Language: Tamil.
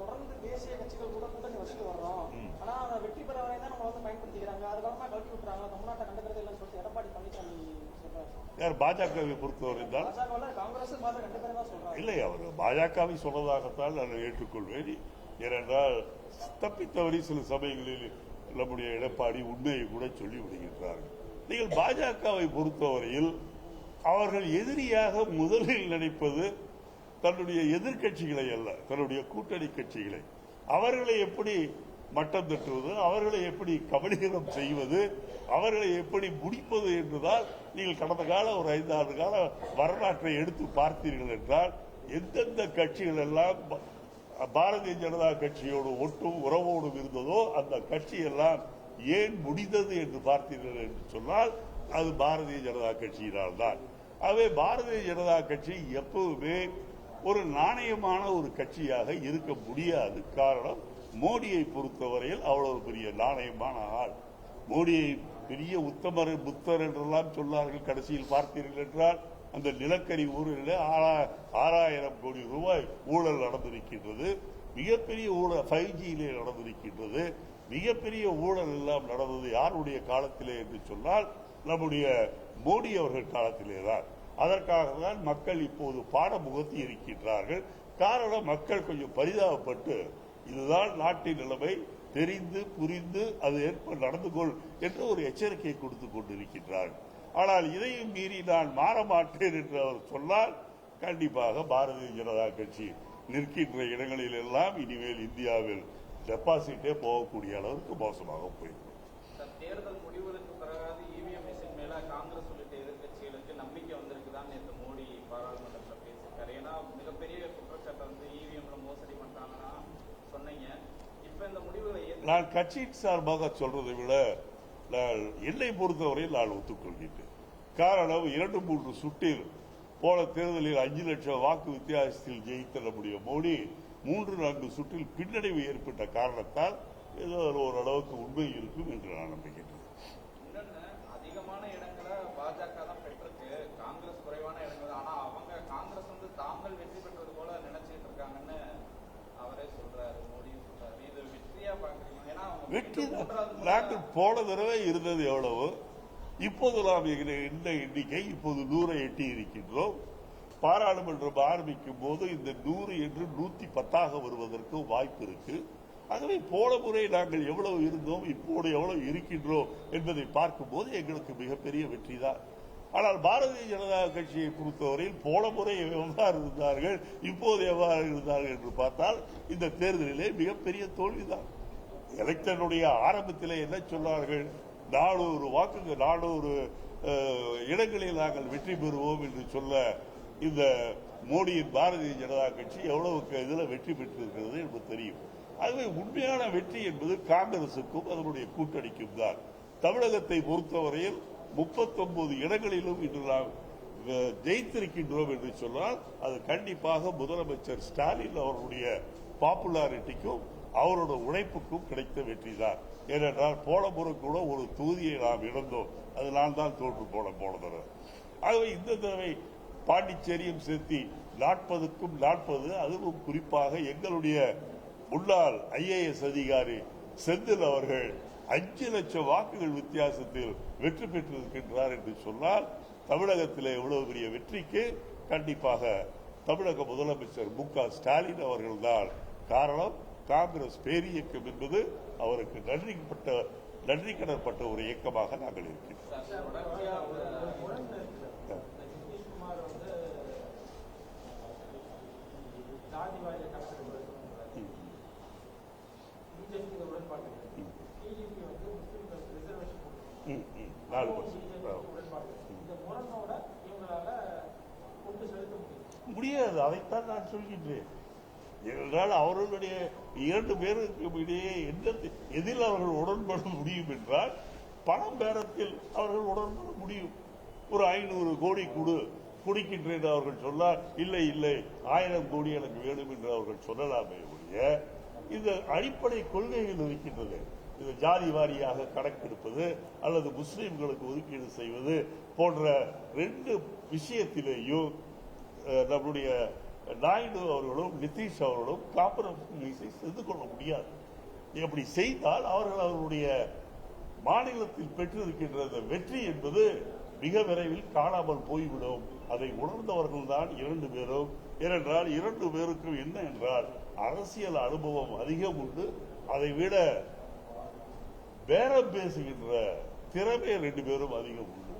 தொடர்ந்து தேசிய கட்சிகள் கூட கூட்டணி வச்சுட்டு வர்றோம். ஆனா அந்த வெற்றி பெற வரை தான் நம்ம வந்து பயன்படுத்திக்கிறாங்க. அதுக்கப்புறமா கழட்டி விட்டுறாங்க. தமிழ்நாட்டை கண்டுக்கிறது இல்லைன்னு சொல்லிட்டு எடப்பாடி பழனிசாமி யார் பாஜகவை பொறுத்தவரை தான்? பாஜக காங்கிரஸ் பாஜக ரெண்டு பேரும் தான் சொல்றாங்க. இல்லை அவர் பாஜகவை சொன்னதாகத்தான் நான் ஏற்றுக்கொள்வேன் ஏனென்றால் தப்பித்தவறி சில சமயங்களில் நம்முடைய எடப்பாடி உண்மையை கூட சொல்லி விடுகின்றார்கள் நீங்கள் பாஜகவை பொறுத்தவரையில் அவர்கள் எதிரியாக முதலில் நினைப்பது தன்னுடைய எதிர்க்கட்சிகளை அல்ல தன்னுடைய கூட்டணி கட்சிகளை. அவர்களை எப்படி மட்டம் தட்டுவது அவர்களை எப்படி கபலீகரம் செய்வது அவர்களை எப்படி முடிப்பது என்றுதான் நீங்கள் கடந்த கால ஒரு ஐந்தாறு கால வரலாற்றை எடுத்து பார்த்தீர்கள் என்றால் எந்தெந்த கட்சிகள் எல்லாம் பாரதிய ஜனதா கட்சியோடு ஒட்டும் உறவோடும் இருந்ததோ அந்த கட்சி எல்லாம் ஏன் முடிந்தது என்று பார்த்தீர்கள் என்று சொன்னால் அது பாரதிய ஜனதா கட்சியினால் தான் ஆகவே பாரதிய ஜனதா கட்சி எப்பவுமே ஒரு நாணயமான ஒரு கட்சியாக இருக்க முடியாது. காரணம் மோடியை பொறுத்தவரையில் அவ்வளவு பெரிய நாணயமான ஆள். மோடியை பெரிய உத்தமர் புத்தர் என்றெல்லாம் சொன்னார்கள் கடைசியில் பார்த்தீர்கள் என்றால் அந்த நிலக்கரி ஊரில் ஆறா- ஆறாயிரம் கோடி ரூபாய் ஊழல் நடந்திருக்கின்றது. மிகப்பெரிய ஊழல் ஃபைவ் ஜியிலே நடந்திருக்கின்றது. மிகப்பெரிய ஊழல் எல்லாம் நடந்தது யாருடைய காலத்திலே என்று சொன்னால் நம்முடைய மோடி அவர்கள் காலத்திலே தான் அதற்காக தான் மக்கள் இப்போது பாடமுகத்தி இருக்கின்றார்கள். காரணம் மக்கள் கொஞ்சம் பரிதாபப்பட்டு இதுதான் நாட்டின் நிலைமை தெரிந்து புரிந்து அது ஏற்ப நடந்து கொள் என்று ஒரு எச்சரிக்கை கொடுத்து கொண்டிருக்கின்றார்கள் ஆனால் இதையும் மீறி நான் மாற மாட்டேன் என்று அவர் சொன்னால் கண்டிப்பாக பாரதிய ஜனதா கட்சி நிற்கின்ற இடங்களில் எல்லாம் இனிமேல் இந்தியாவில் டெபாசிட்டே போகக்கூடிய அளவுக்கு மோசமாக போயிருக்கும் தேர்தல் முடிவதற்கு நான் கட்சியின் சார்பாக சொல்றதை விட நான் என்னை பொறுத்தவரையில் நான் ஒத்துக்கொள்கின்றேன். காரணம் இரண்டு மூன்று சுட்டில் போன தேர்தலில் அஞ்சு லட்சம் வாக்கு வித்தியாசத்தில் ஜெயித்த நம்முடைய மோடி மூன்று நான்கு சுற்றில் பின்னடைவு ஏற்பட்ட காரணத்தால் ஏதோ ஓரளவுக்கு உண்மை இருக்கும் என்று நான் நம்புகிறேன் நாங்கள் போன தடவை இருந்தது எவ்வளவு? இப்போது நாம் இந்த இந்த எண்ணிக்கை இப்போது நூறை எட்டி இருக்கின்றோம். பாராளுமன்றம் ஆரம்பிக்கும் போது இந்த நூறு என்று நூத்தி பத்தாக வருவதற்கு வாய்ப்பு இருக்கு. ஆகவே போன முறை நாங்கள் எவ்வளவு இருந்தோம் இப்போது எவ்வளவு இருக்கின்றோம் என்பதை பார்க்கும்போது எங்களுக்கு மிகப்பெரிய வெற்றி தான். ஆனால் பாரதிய ஜனதா கட்சியை பொறுத்தவரையில் போன முறை எவ்வாறு இருந்தார்கள் இப்போது எவ்வாறு இருந்தார்கள் என்று பார்த்தால் இந்த தேர்தலிலே மிகப்பெரிய தோல்விதான். எலெக்ஷனுடைய ஆரம்பத்தில் என்ன சொன்னார்கள்? நானூறு வாக்குக்கு நானூறு இடங்களில் நாங்கள் வெற்றி பெறுவோம் என்று சொல்ல இந்த மோடியின் பாரதிய ஜனதா கட்சி எவ்வளவுக்கு இதில் வெற்றி பெற்றிருக்கிறது என்று தெரியும். ஆகவே உண்மையான வெற்றி என்பது காங்கிரசுக்கும் அதனுடைய கூட்டணிக்கும் தான். தமிழகத்தை பொறுத்தவரையில் முப்பத்தொன்பது இடங்களிலும் இன்று நாம் ஜெயித்திருக்கின்றோம் என்று சொன்னால் அது கண்டிப்பாக முதலமைச்சர் ஸ்டாலின் அவர்களுடைய பாப்புலாரிட்டிக்கும் அவரோட உழைப்புக்கும் கிடைத்த வெற்றிதான் ஏனென்றால் போன முறை கூட ஒரு தொகுதியை நாம் இழந்தோம். அது நான் தான் தோற்று போன போன தடவை. ஆகவே இந்த தடவை பாண்டிச்சேரியும் சேர்த்து நாற்பதுக்கும் நாற்பது அதுவும் குறிப்பாக எங்களுடைய முன்னாள் ஐஏஎஸ் அதிகாரி செந்தில் அவர்கள் அஞ்சு லட்சம் வாக்குகள் வித்தியாசத்தில் வெற்றி பெற்றிருக்கின்றார் என்று சொன்னால் தமிழகத்தில் எவ்வளவு பெரிய வெற்றிக்கு கண்டிப்பாக தமிழக முதலமைச்சர் மு க ஸ்டாலின் அவர்கள்தான் காரணம். காங்கிரஸ் பேரியக்கம் என்பது அவருக்கு நன்றிப்பட்ட நன்றி கடற்பட்ட ஒரு இயக்கமாக நாங்கள் இருக்கின்றோம் சார், தொடர்ச்சியா ஒரு அவங்க- முரண் இருக்குது இந்த நிதிஷ்குமார் வந்து ஜாதி வாரிய கணக்கெடுப்பு பிஜேபி உடன்பாடு டிடிபி வந்து முஸ்லீம்களுக்கு ரிசர்வேஷன் கொடுக்கணும் ம், ம். நாலு பிஜேபி பர்சன்ட். உடன்பாடு இந்த முரணோட இவங்களால கொண்டு செலுத்த முடியும் முடியாது. அதைத்தான் நான் சொல்கின்றேன். என்றால் அவர்களுடைய இரண்டு பேருக்கு இடையே எந்த எதில் அவர்கள் உடன்பட முடியும் என்றால் பணம் பேரத்தில் அவர்கள் உடன்பட முடியும். ஒரு ஐநூறு கோடி கொடு குடிக்கின்றேன் அவர்கள் சொன்னால் இல்லை இல்லை ஆயிரம் கோடி எனக்கு வேண்டும் என்று அவர்கள் சொல்லலாமே ஒழிய இந்த அடிப்படை கொள்கைகள் இருக்கின்றது. இது ஜாதி வாரியாக கணக்கெடுப்பது அல்லது முஸ்லீம்களுக்கு ஒதுக்கீடு செய்வது போன்ற ரெண்டு விஷயத்திலேயும் நம்முடைய நாயுடு அவர்களும் நிதிஷ் அவர்களும் காம்ப்ரமைஸை செய்து கொள்ள முடியாது. அப்படி செய்தால் அவர்கள் அவர்களுடைய மாநிலத்தில் பெற்றிருக்கின்ற அந்த வெற்றி என்பது மிக விரைவில் காணாமல் போய்விடும். அதை உணர்ந்தவர்கள் தான் இரண்டு பேரும். ஏனென்றால் இரண்டு பேருக்கும் என்ன என்றால் அரசியல் அனுபவம் அதிகம் உண்டு. அதை விட பேரம் பேசுகின்ற திறமை ரெண்டு பேரும் அதிகம் உண்டு.